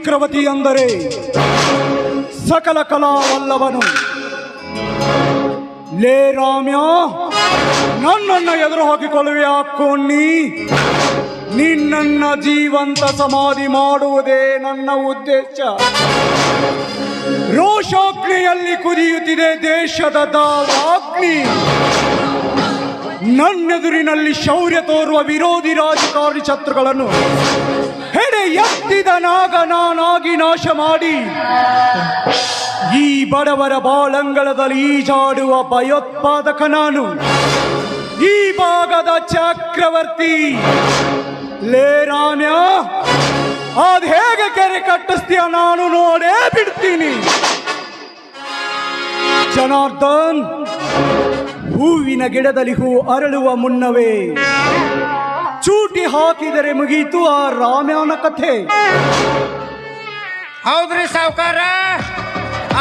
ಚಕ್ರವರ್ತಿ ಅಂದರೆ ಸಕಲ ಕಲಾವಲ್ಲವನು. ಲೇ ರಾಮ್ಯ, ನನ್ನನ್ನು ಎದುರು ಹಾಕಿಕೊಳ್ಳುವೆ ಹಾಕೊಂಡಿ ನಿನ್ನನ್ನ ಜೀವಂತ ಸಮಾಧಿ ಮಾಡುವುದೇ ನನ್ನ ಉದ್ದೇಶ. ರೋಷಾಗ್ನಿಯಲ್ಲಿ ಕುದಿಯುತ್ತಿದೆ ದೇಶದ ದಾವಾಗ್ನಿ. ನನ್ನೆದುರಿನಲ್ಲಿ ಶೌರ್ಯ ತೋರುವ ವಿರೋಧಿ ರಾಜಕಾರಣಿ ಶತ್ರುಗಳನ್ನು ಹೆಡೆ ಎತ್ತಿದ ನಾಗ ನಾನಾಗಿ ನಾಶ ಮಾಡಿ. ಈ ಬಡವರ ಬಾಳಂಗಳದಲ್ಲಿ ಈಜಾಡುವ ಭಯೋತ್ಪಾದಕ ನಾನು. ಈ ಭಾಗದ ಚಕ್ರವರ್ತಿ ಲೇ ರಾಮ್ಯ ಅದ್ ಹೇಗೆ ಕೆರೆ ಕಟ್ಟಿಸ್ತೀಯ ನಾನು ನೋಡೇ ಬಿಡ್ತೀನಿ. ಜನಾರ್ದನ್, ಹೂವಿನ ಗಿಡದಲ್ಲಿ ಹೂ ಅರಳುವ ಮುನ್ನವೇ. ಚೂಟಿ ಹಾಕಿದರೆ ಮುಗೀತು ಆ ರಾಮ್ಯನ ಕಥೆ. ಹೌದ್ರಿ ಸಾವುಕಾರ?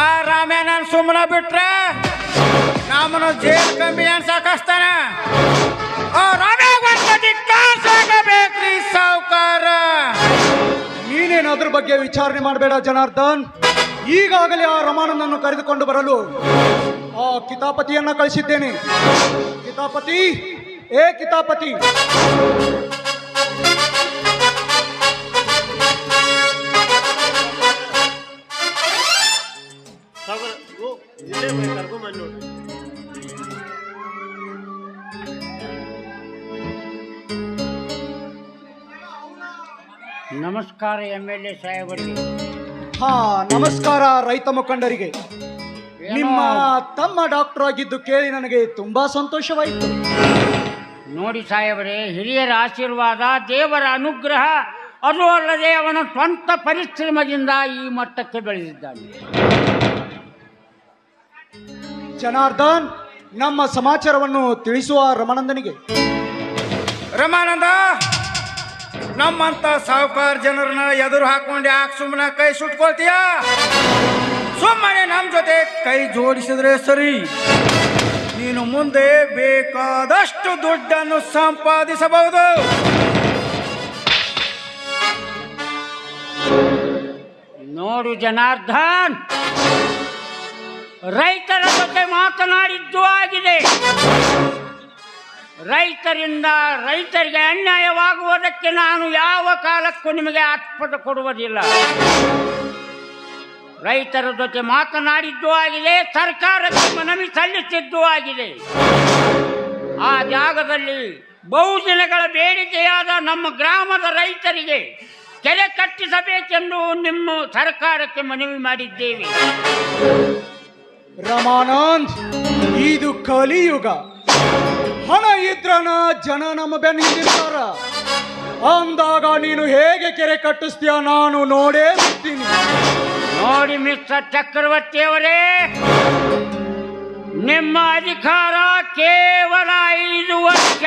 ಆ ರಾಮ್ಯಾನ ಸುಮ್ಮನ ಬಿಟ್ರ ರಾಮನ ಜೇಲ್ ಕಮ್ಮಿ ಅನ್ಸಾಕಸ್ತಾನ ಆ ಕಾಸಾಗಬೇಕ್ರಿ ಸಾವ್ಕಾರ. ನೀನೇನು ಅದ್ರ ಬಗ್ಗೆ ವಿಚಾರಣೆ ಮಾಡಬೇಡ ಜನಾರ್ದನ್. ಈಗಾಗಲೇ ಆ ರಮಾನನನ್ನು ಕರೆದುಕೊಂಡು ಬರಲು ಆ ಕಿತಾಪತಿಯನ್ನ ಕಳಿಸಿದ್ದೇನೆ. ಕಿತಾಪತಿ ಏ ಕಿತಾಪತಿ! ನಮಸ್ಕಾರ ಎಂ ಎಲ್ ಎ ಸಾಹೇಬರಿಗೆ ಹಾ ನಮಸ್ಕಾರ ರೈತ ಮುಖಂಡರಿಗೆ. ನಿಮ್ಮ ತಮ್ಮ ಡಾಕ್ಟರ್ ಆಗಿದ್ದು ಕೇಳಿ ನನಗೆ ತುಂಬಾ ಸಂತೋಷವಾಯಿತು. ನೋಡಿ ಸಾಹೇಬರೇ ಹಿರಿಯರ ಆಶೀರ್ವಾದ ದೇವರ ಅನುಗ್ರಹ ಅದು ಅಲ್ಲದೆ ಅವನ ಸ್ವಂತ ಪರಿಶ್ರಮದಿಂದ ಈ ಮಟ್ಟಕ್ಕೆ ಬೆಳೆದಿದ್ದಾನೆ. ಜನಾರ್ದನ್ ನಮ್ಮ ಸಮಾಚಾರವನ್ನು ತಿಳಿಸುವ ರಮಾನಂದನಿಗೆ. ರಮಾನಂದ ನಮ್ಮಂತ ಸಾಹುಕಾರ ಜನರನ್ನ ಎದುರು ಹಾಕೊಂಡು ಯಾಕೆ ಸುಮ್ಮನೆ ಕೈ ಸುಟ್ಕೊಳ್ತೀಯ? ಸುಮ್ಮನೆ ನಮ್ಮ ಜೊತೆ ಕೈ ಜೋಡಿಸಿದ್ರೆ ಸರಿ. ನೀನು ಮುಂದೆ ಬೇಕಾದಷ್ಟು ದುಡ್ಡನ್ನು ಸಂಪಾದಿಸಬಹುದು. ನೋಡು ಜನಾರ್ದನ್, ರೈತರ ಜೊತೆ ಮಾತನಾಡಿದ್ದು ಆಗಿದೆ. ರೈತರಿಂದ ರೈತರಿಗೆ ಅನ್ಯಾಯವಾಗುವುದಕ್ಕೆ ನಾನು ಯಾವ ಕಾಲಕ್ಕೂ ನಿಮಗೆ ಆಸ್ಪದ ಕೊಡುವುದಿಲ್ಲ. ರೈತರ ಜೊತೆ ಮಾತನಾಡಿದ್ದು ಆಗಿದೆ ಸರ್ಕಾರಕ್ಕೆ ಮನವಿ ಸಲ್ಲಿಸಿದ್ದು ಆಗಿದೆ. ಆ ಜಾಗದಲ್ಲಿ ಬಹುದಿನಗಳ ಬೇಡಿಕೆಯಾದ ನಮ್ಮ ಗ್ರಾಮದ ರೈತರಿಗೆ ಕೆರೆ ಕಟ್ಟಿಸಬೇಕೆಂದು ನಿಮ್ಮ ಸರ್ಕಾರಕ್ಕೆ ಮನವಿ ಮಾಡಿದ್ದೇವೆ. ರಮಾನಂದ್, ಇದು ಕಲಿಯುಗ. ಹಣ ಇದ್ರನ ಜನ ನಮ್ಮ ಬೆನ್ನ ಹಿಂದಿರ್ತಾರ ಅಂದಾಗ ನೀನು ಹೇಗೆ ಕೆರೆ ಕಟ್ಟಿಸ್ತೀಯ ನಾನು ನೋಡೇ ಬಿಡ್ತೀನಿ ನೋಡಿ ಮಿಸ್ಟರ್ ಚಕ್ರವರ್ತಿಯವರೇ ನಿಮ್ಮ ಅಧಿಕಾರ ಕೇವಲ ಐದು ವರ್ಷ.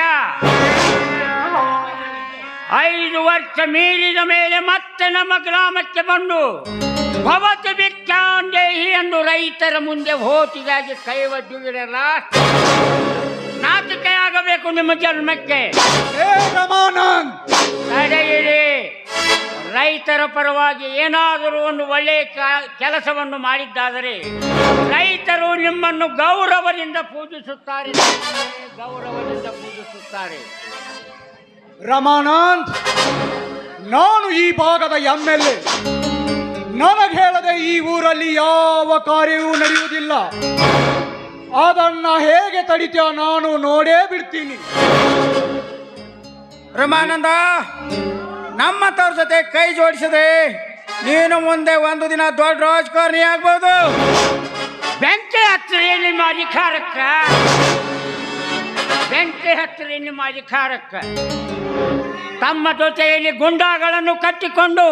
ಐದು ವರ್ಷ ಮೀರಿದ ಮೇಲೆ ಮತ್ತೆ ನಮ್ಮ ಗ್ರಾಮಕ್ಕೆ ಬಂದು ಭವತಿ ಭಿಕ್ಷಾಂದೇಹಿ ಎಂದು ರೈತರ ಮುಂದೆ ಹೋಟಿಗಾಗಿ ಕೈ ಒಡ್ಡುವಿರಲ್ಲ ನಾಚಿಕೆ ಆಗಬೇಕು ನಿಮ್ಮ ಜನ್ಮಕ್ಕೆ. ಏ ರಮಾನಂದ್! ನಡೆಯಿರಿ ರೈತರ ಪರವಾಗಿ ಏನಾದರೂ ಒಂದು ಒಳ್ಳೆಯ ಕ- ಕೆಲಸವನ್ನು ಮಾಡಿದ್ದಾದರೆ ರೈತರು ನಿಮ್ಮನ್ನು ಗೌರವದಿಂದ ಪೂಜಿಸುತ್ತಾರೆ. ಗೌರವದಿಂದ ಪೂಜಿಸುತ್ತಾರೆ. ರಮಾನಂದ್ ನಾನು ಈ ಭಾಗದ ಎಂ ಎಲ್ ಎ ನನಗೆ ಹೇಳದೆ ಈ ಊರಲ್ಲಿ ಯಾವ ಕಾರ್ಯವೂ ನಡೆಯುವುದಿಲ್ಲ. ಅದನ್ನ ಹೇಗೆ ತಡಿತೀಯ ನಾನು ನೋಡೇ ಬಿಡ್ತೀನಿ. ರಮಾನಂದ ನಮ್ಮಂತವ್ರ ಜೊತೆ ಕೈ ಜೋಡಿಸಿದೆ ನೀನು ಮುಂದೆ ಒಂದು ದಿನ ದೊಡ್ಡ ರಾಜಕಾರಣಿ ಆಗ್ಬೋದು. ಬೆಂಕಿ ಹತ್ತಿರ ನಿಮ್ಮ ಅಧಿಕಾರಕ್ಕ? ಬೆಂಕಿ ಹತ್ತಿರ ನಿಮ್ಮ ಅಧಿಕಾರಕ್ಕ? ತಮ್ಮ ಜೊತೆಯಲ್ಲಿ ಗುಂಡಾಗಳನ್ನು ಕಟ್ಟಿಕೊಂಡು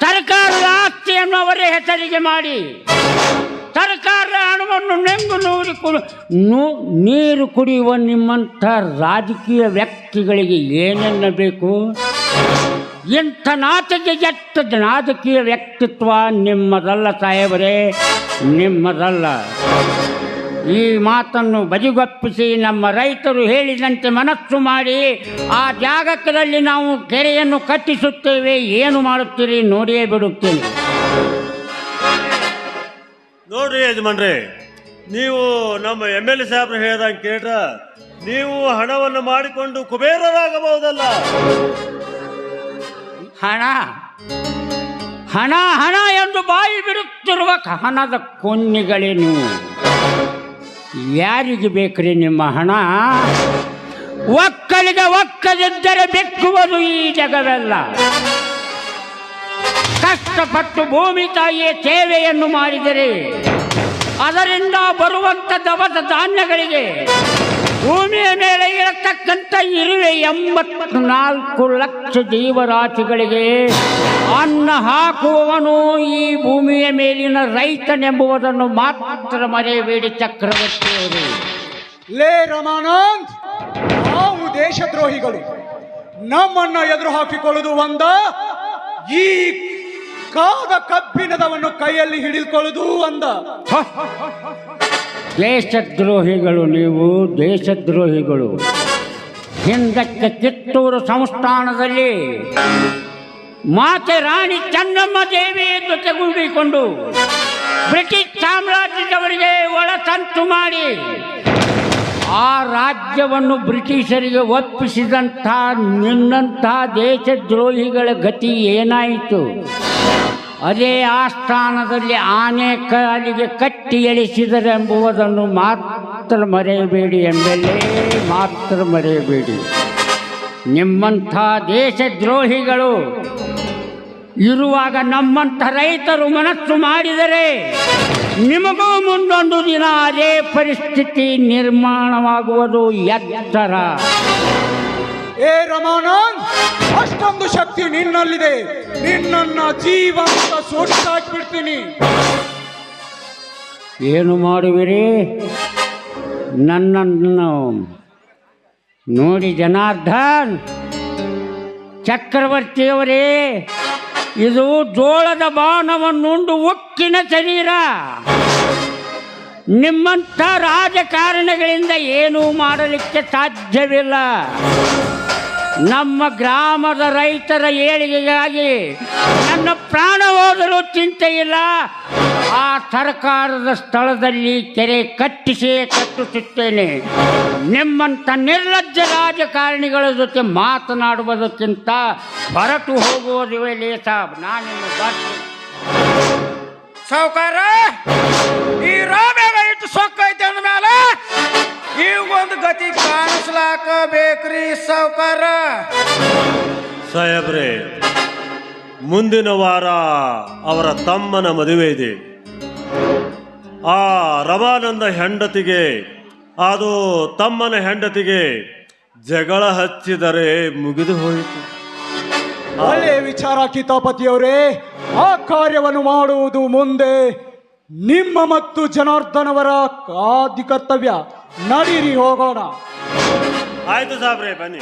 ಸರ್ಕಾರದ ಆಸ್ತಿಯನ್ನು ಅವರೇ ಹೆಸರಿಗೆ ಮಾಡಿ ಸರ್ಕಾರದ ಹಣವನ್ನು ನೆಂಗು ನೂರಿ ನೀರು ಕುಡಿಯುವ ನಿಮ್ಮಂಥ ರಾಜಕೀಯ ವ್ಯಕ್ತಿಗಳಿಗೆ ಏನೆನ್ನ ಬೇಕು ಇಂಥ ನಾಥಗೆ ಎತ್ತ ರಾಜಕೀಯ ವ್ಯಕ್ತಿತ್ವ ನಿಮ್ಮದಲ್ಲ ಸಾಹೇಬರೇ, ನಿಮ್ಮದಲ್ಲ. ಈ ಮಾತನ್ನು ಬದಿಗೊಪ್ಪಿಸಿ ನಮ್ಮ ರೈತರು ಹೇಳಿದಂತೆ ಮನಸ್ಸು ಮಾಡಿ ಆ ಜಾಗದಲ್ಲಿ ನಾವು ಕೆರೆಯನ್ನು ಕಟ್ಟಿಸುತ್ತೇವೆ, ಏನು ಮಾಡುತ್ತೀರಿ ನೋಡಿಯೇ ಬಿಡುತ್ತೇನೆ. ನೋಡ್ರಿ ಯಜಮಾನ್ರಿ, ನೀವು ನಮ್ಮ ಎಂ ಎಲ್ ಎ ಸಾಹೇಬ್ರು ಹೇಳ್ದಂಗೆ ಕೇಳ್ರ, ನೀವು ಹಣವನ್ನು ಮಾಡಿಕೊಂಡು ಕುಬೇರರಾಗಬಹುದಲ್ಲ. ಹಣ. ಹಣ ಹಣ ಎಂದು ಬಾಯಿ ಬಿಡುತ್ತಿರುವ ಹಣದ ಕೊನ್ನಿಗಳೇ ನೀವು ಯಾರಿಗೆ ಬೇಕ್ರಿ ನಿಮ್ಮ ಹಣ? ಒಕ್ಕಲಿಗೆ ಒಕ್ಕದಿದ್ದರೆ ಬೆಕ್ಕುವುದು ಈ ಜಗವೆಲ್ಲ. ಕಷ್ಟಪಟ್ಟು ಭೂಮಿ ತಾಯಿಯ ಸೇವೆಯನ್ನು ಮಾಡಿದರೆ ಅದರಿಂದ ಬರುವಂಥ ದವಸ ಧಾನ್ಯಗಳಿಗೆ ಭೂಮಿಯ ಮೇಲೆ ಇರತಕ್ಕಂಥ ಇರುವೆ ಎಂಬತ್ತು ನಾಲ್ಕು ಲಕ್ಷ ಜೀವರಾಶಿಗಳಿಗೆ ಅನ್ನ ಹಾಕುವವನು ಈ ಭೂಮಿಯ ಮೇಲಿನ ರೈತನೆಂಬುವುದನ್ನು ಮಾತ್ರ ಮರೆಯಬೇಡಿ ಚಕ್ರವರ್ತಿಯವರು. ಲೇ ರಮಾನಂದ್ ನಾವು ದೇಶದ್ರೋಹಿಗಳು. ನಮ್ಮನ್ನ ಎದುರು ಹಾಕಿಕೊಳ್ಳುದು ಒಂದ ಈ ಕಾದ ಕಬ್ಬಿಣದವನ್ನು ಕೈಯಲ್ಲಿ ಹಿಡಿದುಕೊಳ್ಳುವುದು ಒಂದ. ದೇಶದ್ರೋಹಿಗಳು ನೀವು, ದೇಶದ್ರೋಹಿಗಳು. ಹಿಂದಕ್ಕೆ ಕಿತ್ತೂರು ಸಂಸ್ಥಾನದಲ್ಲಿ ಮಾತೆ ರಾಣಿ ಚೆನ್ನಮ್ಮ ಎಂದು ತೆಗೆದುಕೊಂಡು ಬ್ರಿಟಿಷ್ ಸಾಮ್ರಾಜ್ಯದವರಿಗೆ ಒಳಸಂಚು ಮಾಡಿ ಆ ರಾಜ್ಯವನ್ನು ಬ್ರಿಟಿಷರಿಗೆ ಒಪ್ಪಿಸಿದಂಥ ನಿನ್ನಂಥ ದೇಶದ್ರೋಹಿಗಳ ಗತಿ ಏನಾಯಿತು? ಅದೇ ಆಸ್ಥಾನದಲ್ಲಿ ಆನೆ ಕಾಲಿಗೆ ಕಟ್ಟಿ ಎಳಿಸಿದರೆಂಬುವುದನ್ನು ಮಾತ್ರ ಮರೆಯಬೇಡಿ ಎಂಬಲ್ಲಿ ಮಾತ್ರ ಮರೆಯಬೇಡಿ. ನಿಮ್ಮಂಥ ದೇಶದ್ರೋಹಿಗಳು ಇರುವಾಗ ನಮ್ಮಂಥ ರೈತರು ಮನಸ್ಸು ಮಾಡಿದರೆ ನಿಮಗೂ ಮುಂದೊಂದು ದಿನ ಅದೇ ಪರಿಸ್ಥಿತಿ ನಿರ್ಮಾಣವಾಗುವುದು ಎತ್ತರ. ಏ ರಮಾನಂದ್, ಅಷ್ಟೊಂದು ಶಕ್ತಿ ನಿನ್ನಲ್ಲಿದೆ. ನಿನ್ನನ್ನ ಜೀವಂತ ಸೋಡಿಸಾಕ್ಬಿಡ್ತೀನಿ ಏನು ಮಾಡುವಿರಿ? ನನ್ನನ್ನು ನೋಡಿ ಜನಾರ್ದನ್, ಚಕ್ರವರ್ತಿಯವರೇ, ಇದು ಜೋಳದ ಬಾಣವನ್ನುಂಡು ಉಕ್ಕಿನ ಶರೀರ. ನಿಮ್ಮಂಥ ರಾಜಕಾರಣಗಳಿಂದ ಏನೂ ಮಾಡಲಿಕ್ಕೆ ಸಾಧ್ಯವಿಲ್ಲ. ನಮ್ಮ ಗ್ರಾಮದ ರೈತರ ಏಳಿಗೆಗಾಗಿ ನನ್ನ ಪ್ರಾಣ ಹೋದರೂ ಚಿಂತೆ ಇಲ್ಲ. ಆ ಸರ್ಕಾರದ ಸ್ಥಳದಲ್ಲಿ ಕೆರೆ ಕಟ್ಟಿಸಿ ಕಟ್ಟಿಸುತ್ತೇನೆ ನಿಮ್ಮಂಥ ನಿರ್ಲಜ್ಜ ರಾಜಕಾರಣಿಗಳ ಜೊತೆ ಮಾತನಾಡುವುದಕ್ಕಿಂತ ಹೊರಟು ಹೋಗುವುದು ಲೇಸ. ನಾನಿನ್ನು ಬರ್ತೀನಿ ಸಾವುಕಾರ ಒಂದು ಗತಿ ಕಾಣಿಸ್ಲಾಕಬೇಕ್ರಿ ಸಾವುಕಾರ. ಸಾಹೇಬ್ರೆ ಮುಂದಿನ ವಾರ ಅವರ ತಮ್ಮನ ಮದುವೆ ಇದೆ. ಆ ರಮಾನಂದ ಹೆಂಡತಿಗೆ ಅದು ತಮ್ಮನ ಹೆಂಡತಿಗೆ ಜಗಳ ಹಚ್ಚಿದರೆ ಮುಗಿದು ಹೋಯಿತು. ಒಳ್ಳೆಯ ವಿಚಾರ ಕಿತಾಪತಿಯವರೇ ಆ ಕಾರ್ಯವನ್ನು ಮಾಡುವುದು ಮುಂದೆ ನಿಮ್ಮ ಮತ್ತು ಜನಾರ್ದನವರ ಆದಿ ಕರ್ತವ್ಯ. ನಡೀರಿ ಹೋಗೋಣ. ಆಯ್ತು ಸಾಬ್ರೆ ಬನ್ನಿ.